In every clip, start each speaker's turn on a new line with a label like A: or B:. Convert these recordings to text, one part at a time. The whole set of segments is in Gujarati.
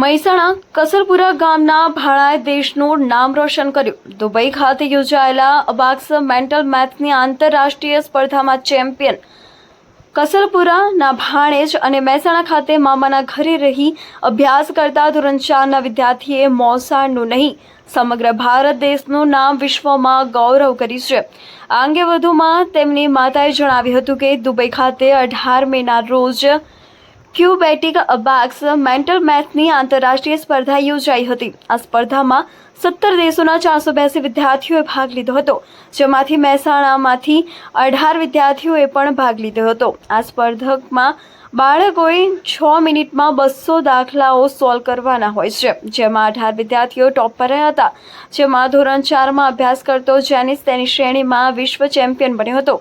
A: મહેસાણા કસરપુરા ગામના ભાણાએ દેશનું નામ રોશન કર્યું. દુબઈ ખાતે યોજાયેલા અબાક્સ મેન્ટલ મેથ્સની આંતરરાષ્ટ્રીય સ્પર્ધામાં ચેમ્પિયન. કસરપુરાના ભાણેજ અને મહેસાણા ખાતે મામાના ઘરે રહી અભ્યાસ કરતા ધોરણ ચારના વિદ્યાર્થીએ મોસાળનું નહીં. સમગ્ર ભારત દેશનું નામ વિશ્વમાં ગૌરવ કર્યું છે. આ અંગે વધુમાં તેમની માતાએ જણાવ્યું હતું કે દુબઈ ખાતે અઢાર મેના રોજ ક્યુબેટિક અબાક્સ મેન્ટલ મેથની આંતરરાષ્ટ્રીય સ્પર્ધા યોજાઈ હતી. આ સ્પર્ધામાં સત્તર દેશોના ચારસો બેસી વિદ્યાર્થીઓએ ભાગ લીધો હતો. જેમાંથી મહેસાણામાંથી અઢાર વિદ્યાર્થીઓએ પણ ભાગ લીધો હતો. આ સ્પર્ધકમાં બાળકોએ છ મિનિટમાં બસો દાખલાઓ સોલ્વ કરવાના હોય છે. જેમાં અઢાર વિદ્યાર્થીઓ ટોપ પર રહ્યા હતા. જેમાં ધોરણ ચારમાં અભ્યાસ કરતો જેનિસ તેની શ્રેણીમાં વિશ્વ ચેમ્પિયન બન્યો હતો.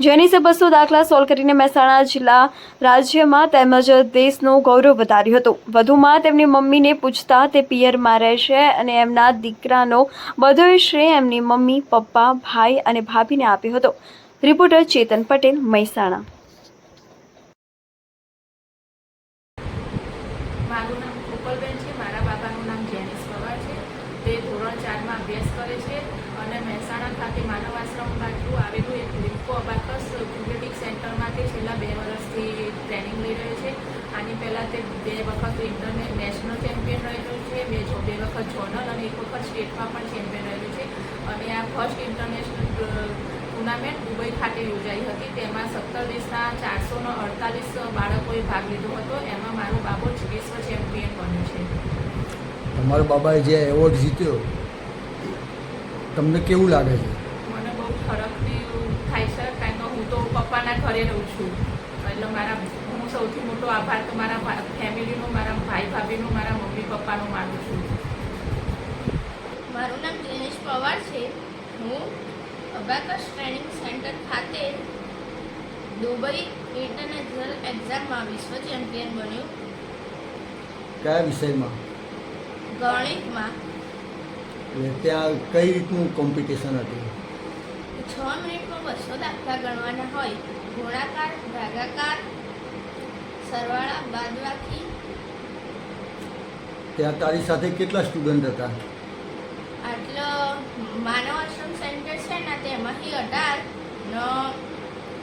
A: જેનિસે બસો દાખલા સોલ્વ કરીને મહેસાણા જિલ્લા રાજ્યમાં તેમજ દેશનું ગૌરવ વધાર્યું હતું. વધુમાં તેમની મમ્મીને પૂછતા તે પિયરમાં રહેશે અને એમના દીકરાનો બધો શ્રેય એમની મમ્મી, પપ્પા, ભાઈ અને ભાભીને આપ્યો હતો. રિપોર્ટર ચેતન પટેલ, મહેસાણા.
B: મારું નામ ગોપાલબેન છે મારા બાબાનું નામ જેનિસ પવાર છે તે ધોરણ ચારમાં અભ્યાસ કરે છે અને મહેસાણા ખાતે માનવ આશ્રમ બાજુ આવેલું એક લિમ્કો અબાકસ ક્યુબેટિક સેન્ટરમાં છેલ્લા બે વર્ષથી ટ્રેનિંગ લઈ રહ્યો છે. આની પહેલાં તે બે વખત ઇન્ટરને, નેશનલ ચેમ્પિયન રહેલું છે, બે બે વખત ઝોનલ અને એક વખત સ્ટેટમાં પણ ચેમ્પિયન રહેલું છે. અને આ ફર્સ્ટ ઇન્ટરનેશનલ ટુર્નામેન્ટ દુબઈ ખાતે યોજાઈ હતી. તેમાં સત્તર દેશના ચારસો અડતાલીસ બાળકોએ ભાગ લીધો હતો. એમાં મારો બાબો જ વિશ્વ ચેમ્પિયન બન્યો છે.
C: તમારા બાબાએ જે એવોર્ડ જીત્યો તમને કેવું લાગે છે?
B: મને બહુ ફરક થાય છે કારણ કે હું તો પપ્પાના ઘરે રહું છું. એટલે મારા હું સૌથી મોટો આભાર તો મારા ફેમિલીનો મારા ભાઈ ભાભીનો મારા મમ્મી પપ્પાનો માનું છું.
D: મારું નામ દિનેશ પવાર છે. હું અબાકસ ટ્રેનિંગ સેન્ટર ખાતે દુબઈ ઇન્ટરનેશનલ એક્ઝામમાં વિશ્વ ચેમ્પિયન બન્યું.
C: કયા વિષયમાં?
D: ગણિતમાં?
C: ત્યાં કઈ રીતનું કોમ્પિટિશન હતું?
D: છ મિનિટમાં બસો દાખલા ગણવાના હોય. ગુણાકાર ભાગાકાર સરવાળા બાદબાકી.
C: ત્યાં તારી સાથે કેટલા સ્ટુડન્ટ હતા?
D: આટલો માનવ આશ્રમ સેન્ટર છે ને તેમાંથી અઢાર ન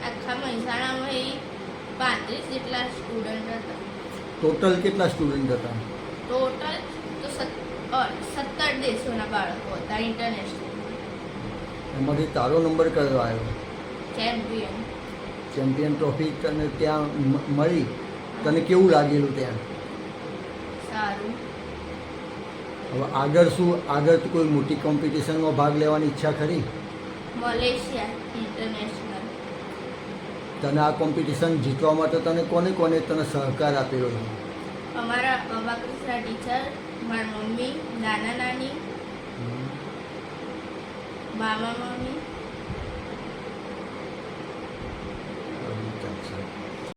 D: આખા મહેસાણામાં પાંત્રીસ જેટલા સ્ટુડન્ટ હતા.
C: ટોટલ કેટલા સ્ટુડન્ટ હતા?
D: ટોટલ દેશોના બાળકો હતા ઇન્ટરનેશનલ
C: એમાંથી તારો નંબર કયો આવ્યો?
D: ચેમ્પિયન
C: ચેમ્પિયન ટ્રોફી તને ત્યાં મળી? તને કેવું લાગેલું ત્યાં?
D: સારું.
C: હવે આગળ શું આગળ કોઈ મોટી કોમ્પિટિશનમાં ભાગ લેવાની ઈચ્છા ખરી?
D: મલેશિયા ઇન્ટરનેશનલ
C: તને આ કોમ્પિટિશન જીતવા માટે તને કોને કોને તને સહકાર આપેલો છે?
D: અમારા કૃષ્ણ ટીચર મારા મમ્મી નાના નાની મામા મમ્મી